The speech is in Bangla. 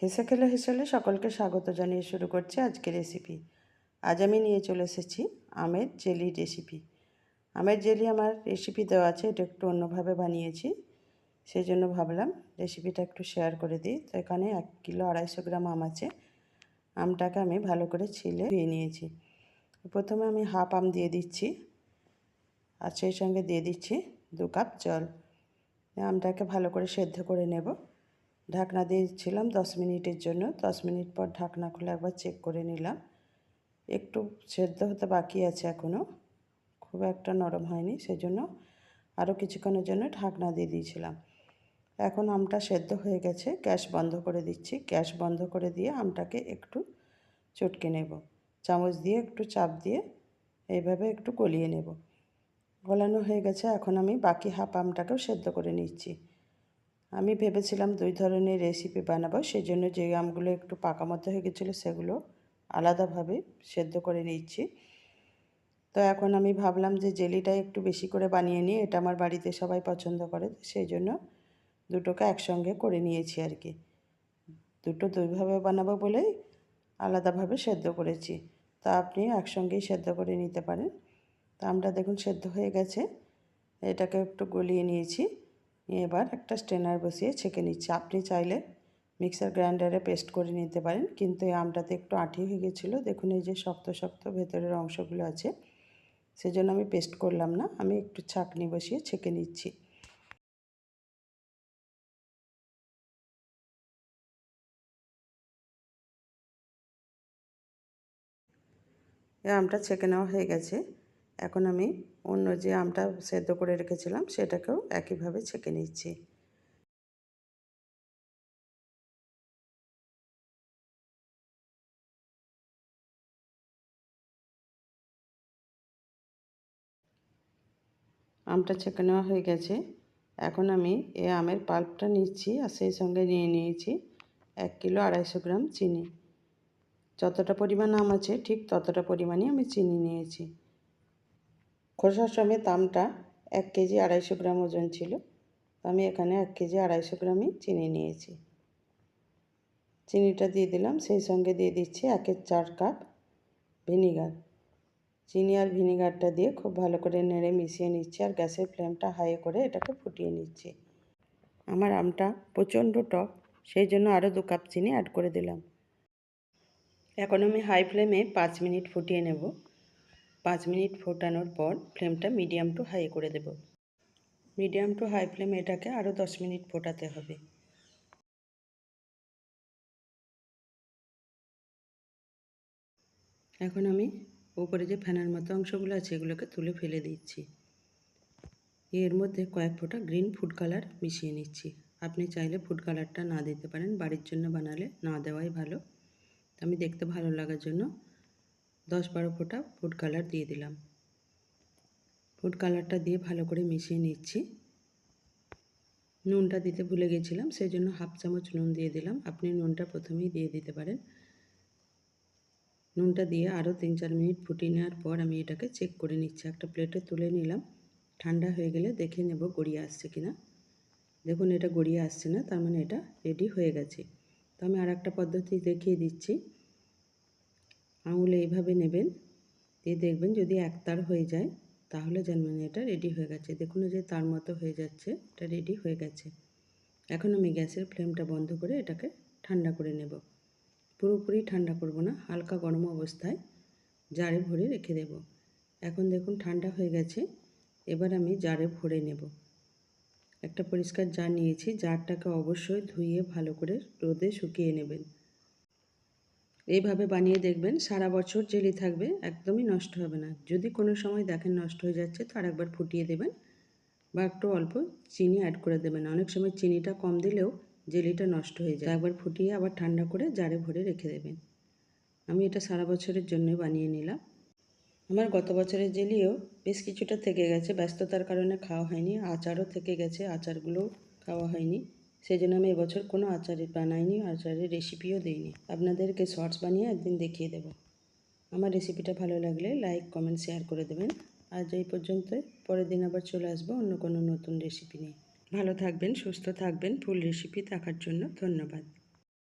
হেসে খেলে হেসেলে সকলকে স্বাগত জানিয়ে শুরু করছি আজকের রেসিপি আজ আমি নিয়ে চলে এসেছি আমের জেলি রেসিপি আমের জেলি আমার রেসিপি দেওয়া আছে, এটা একটু অন্যভাবে বানিয়েছি। সেই জন্য ভাবলাম রেসিপিটা একটু শেয়ার করে দিই। তো এখানে এক কিলো আড়াইশো গ্রাম আম আছে। আমটাকে আমি ভালো করে ছিলে ধুয়ে নিয়েছি। প্রথমে আমি হাফ আম দিয়ে দিচ্ছি আর সেই সঙ্গে দিয়ে দিচ্ছি দু কাপ জল। আমটাকে ভালো করে সেদ্ধ করে নেব। ঢাকনা দিয়েছিলাম দশ মিনিটের জন্য। দশ মিনিট পর ঢাকনা খুলে একবার চেক করে নিলাম। একটু সেদ্ধ হতে বাকি আছে এখনও খুব একটা নরম হয়নি, সেজন্য আরও কিছুক্ষণের জন্য ঢাকনা দিয়ে দিয়েছিলাম। এখন আমটা সেদ্ধ হয়ে গেছে, গ্যাস বন্ধ করে দিচ্ছি। গ্যাস বন্ধ করে দিয়ে আমটাকে একটু চটকে নেব। চামচ দিয়ে একটু চাপ দিয়ে এইভাবে একটু গলিয়ে নেব। গলানো হয়ে গেছে, এখন আমি বাকি হাফ আমটাকেও সেদ্ধ করে নিচ্ছি। আমি ভেবেছিলাম দুই ধরনের রেসিপি বানাবো সেই জন্য যে আমগুলো একটু পাকা মতো হয়ে গেছিল সেগুলো আলাদাভাবে সেদ্ধ করে নিচ্ছি। তো এখন আমি ভাবলাম যে জেলিটা একটু বেশি করে বানিয়ে নিই এটা আমার বাড়িতে সবাই পছন্দ করে সেই জন্য দুটোকে একসঙ্গে করে নিয়েছি আর কি। দুটো দুইভাবে বানাবো বলেই আলাদাভাবে সেদ্ধ করেছি। তা আপনি একসঙ্গেই সেদ্ধ করে নিতে পারেন। তা আমরা দেখুন সেদ্ধ হয়ে গেছে। এটাকে একটু গলিয়ে নিয়েছি। নিয়ে এবার একটা স্ট্রেনার বসিয়ে ছেঁকে নিচ্ছি। আপনি চাইলে মিক্সার গ্রাইন্ডারে পেস্ট করে নিতে পারেন, কিন্তু এই আমটাতে একটু আঠি হয়ে গেছিল। দেখুন, এই যে শক্ত শক্ত ভেতরের অংশগুলো আছে, সেজন্য আমি পেস্ট করলাম না, আমি একটু ছাঁকনি বসিয়ে ছেঁকে নিচ্ছি। এই আমটা ছেঁকে নেওয়া হয়ে গেছে। এখন আমি অন্য যে আমটা সেদ্ধ করে রেখেছিলাম, সেটাকেও একইভাবে ছেঁকে নিচ্ছি। আমটা ছেঁকে নেওয়া হয়ে গেছে। এখন আমি এই আমের পাল্পটা নিচ্ছি আর সেই সঙ্গে নিয়ে নিয়েছি এক কিলো আড়াইশো গ্রাম চিনি। যতটা পরিমাণ আম আছে, ঠিক ততটা পরিমাণই আমি চিনি নিয়েছি। খোসার সমেত আমটা এক কেজি আড়াইশো গ্রাম ওজন ছিল। আমি এখানে এক কেজি আড়াইশো গ্রামই চিনি নিয়েছি। চিনিটা দিয়ে দিলাম, সেই সঙ্গে দিয়ে দিচ্ছি একের চার কাপ ভিনিগার। চিনি আর ভিনিগারটা দিয়ে খুব ভালো করে নেড়ে মিশিয়ে নিচ্ছি আর গ্যাসের ফ্লেমটা হাই করে এটাকে ফুটিয়ে নিচ্ছি। আমার আমটা প্রচণ্ড টক, সেই জন্য আরও দু কাপ চিনি অ্যাড করে দিলাম। এখন আমি হাই ফ্লেমে পাঁচ মিনিট ফুটিয়ে নেব। পাঁচ মিনিট ফোটানোর পর ফ্লেমটা মিডিয়াম টু হাই করে দেব। মিডিয়াম টু হাই ফ্লেমে এটাকে আরও দশ মিনিট ফোটাতে হবে। এখন আমি উপরে যে ফ্যানের মতো অংশগুলো আছে এগুলোকে তুলে ফেলে দিচ্ছি। এর মধ্যে কয়েক ফোঁটা গ্রিন ফুড কালার মিশিয়ে নিচ্ছি। আপনি চাইলে ফুড কালারটা না দিতে পারেন, বাড়ির জন্য বানালে না দেওয়াই ভালো। আমি দেখতে ভালো লাগার জন্য দশ বারো ফোঁটা ফুড কালার দিয়ে দিলাম। ফুড কালারটা দিয়ে ভালো করে মিশিয়ে নিচ্ছি। নুনটা দিতে ভুলে গেছিলাম সেই জন্য হাফ চামচ নুন দিয়ে দিলাম। আপনি নুনটা প্রথমেই দিয়ে দিতে পারেন। নুনটা দিয়ে আরও তিন চার মিনিট ফুটিয়ে নেওয়ার পর আমি এটাকে চেক করে নিচ্ছি। একটা প্লেটে তুলে নিলাম। ঠান্ডা হয়ে গেলে দেখে নেব গড়িয়ে আসছে কিনা দেখুন, এটা গড়িয়ে আসছে না, তার মানে এটা রেডি হয়ে গেছে। তো আমি আর একটা পদ্ধতি দেখিয়ে দিচ্ছি। আঙুলে এইভাবে নেবেন, দিয়ে দেখবেন যদি একতার হয়ে যায়, তাহলে জানবেন এটা রেডি হয়ে গেছে। দেখুন যে তার মতো হয়ে যাচ্ছে, এটা রেডি হয়ে গেছে। এখন আমি গ্যাসের ফ্লেমটা বন্ধ করে এটাকে ঠান্ডা করে নেব। পুরোপুরি ঠান্ডা করব না, হালকা গরম অবস্থায় জারে ভরে রেখে দেব। এখন দেখুন ঠান্ডা হয়ে গেছে, এবার আমি জারে ভরে নেব। একটা পরিষ্কার জার নিয়েছি, জারটাকে অবশ্যই ধুয়ে ভালো করে রোদে শুকিয়ে নেবেন। এইভাবে বানিয়ে দেখবেন, সারা বছর জেলি থাকবে, একদমই নষ্ট হবে না। যদি কোনো সময় দেখেন নষ্ট হয়ে যাচ্ছে, তো আরেকবার ফুটিয়ে দেবেন বা একটু অল্প চিনি অ্যাড করে দেবেন। অনেক সময় চিনিটা কম দিলেও জেলিটা নষ্ট হয়ে যায়। একবার ফুটিয়ে আবার ঠান্ডা করে জারে ভরে রেখে দেবেন। আমি এটা সারা বছরের জন্য বানিয়ে নিলাম। আমার গত বছরের জেলিও বেশ কিছুটা থেকে গেছে। ব্যস্ততার কারণে খাওয়া হয়নি। আচারও থেকে গেছে। আচারগুলোও খাওয়া হয়নি। সেই জন্য আমি এবছর কোনো আচারের বানাইনি, আচারের রেসিপিও দিইনি। আপনাদেরকে শর্টস বানিয়ে একদিন দেখিয়ে দেব। আমার রেসিপিটা ভালো লাগলে লাইক কমেন্ট শেয়ার করে দেবেন। আজ এই পর্যন্ত পরের দিন আবার চলে আসব অন্য কোনো নতুন রেসিপি নিয়ে। ভালো থাকবেন, সুস্থ থাকবেন। ফুল রেসিপি দেখার জন্য ধন্যবাদ।